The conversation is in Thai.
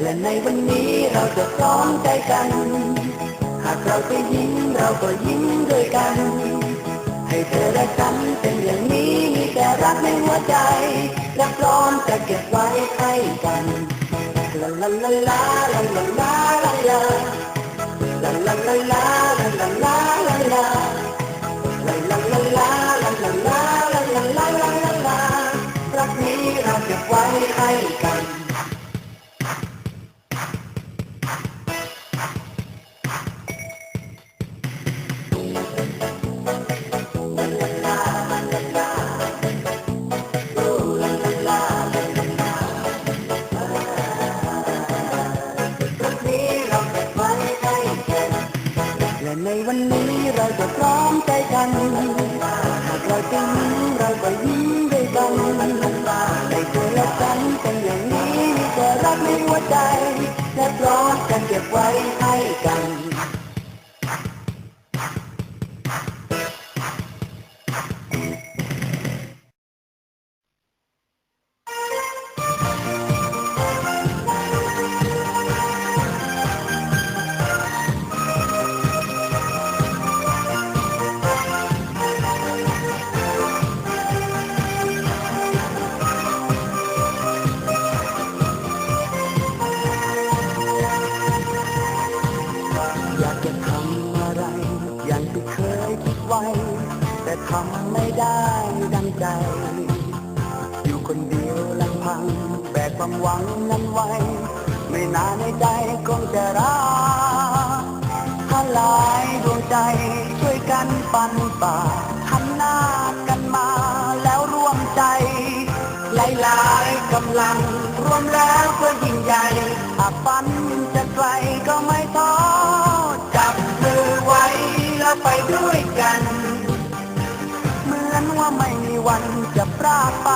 และในวันนี้เราจะพร้อมใจกัน หากเราจะยิ้มเราก็ยิ้มด้วยกัน ให้เธอและฉันเป็นอย่างนี้มีแต่รักในหัวใจ และพร้อมจะเก็บไว้ให้กันลาลาลาลาลาลาลาลาลา La la la la la la la la la La la la la la la la la la la la la la รักนี้เราเก็บไว้ให้กัน ในวันนี้เราจะพร้อมใจกันหากเราจะยิ้มเราก็ยิ้มด้วยกันในเธอและกันเป็นอย่างนี้มีแต่รักในหัวใจ และพร้อมกันเก็บไว้ แต่ทำไม่ได้ดังใจ อยู่คนเดียวลำพัง แบกความหวังนั้นไว้ ไม่นานในใจคงจะรักถ้าหลายดวงใจช่วยกันปันป่าหันหน้ากันมาแล้วร่วมใจ หลายๆกำลัง รวมแล้วก็ยิ่งใหญ่หากฝันจะไกลก็ไม่ท้อจับมือไว้แล้วไปด้วยกัน วันจะพลาดไป